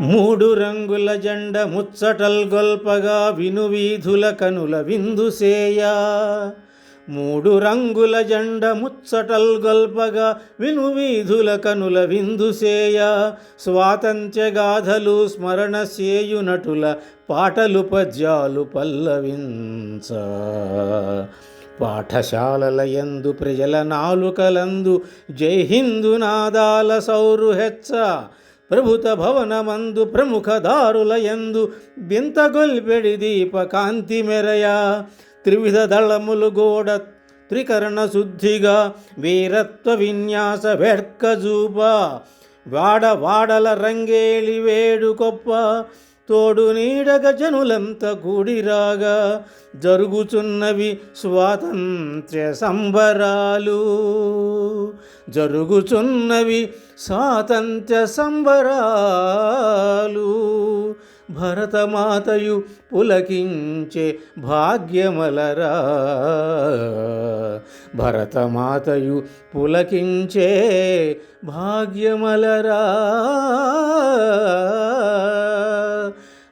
మూడు రంగుల జెండ ముచ్చటల్ గొల్పగా వినువీధుల కనుల విందుసేయ మూడు రంగుల జెండ ముచ్చటల్ గొల్పగా వినువీధుల కనుల విందుసేయ స్వాతంత్ర్య గాథలు స్మరణ సేయునటుల పాటలు పద్యాలు పల్లవించ. పాఠశాలల యందు ప్రజల నాలుకలందు జై హిందు నాదాల సౌరు హెచ్చ. ప్రభుత భవనమందు ప్రముఖ దారుల యందు బింతగొల్పెడి దీప కాంతి మెరయ. త్రివిధ దళములు గోడ త్రికరణ శుద్ధిగా వీరత్వ విన్యాస వెడ్కజూప వాడ వాడల రంగేలి వేడుకొప్ప తోడు నీడగ జనులంత కూడిరాగా జరుగుచున్నవి స్వాతంత్ర్య సంబరాలు. జరుగుచున్నవి స్వాతంత్ర్య సంబరాలు. భరతమాతయు పులకించే భాగ్యమలరా. భరతమాతయు పులకించే భాగ్యమలరా.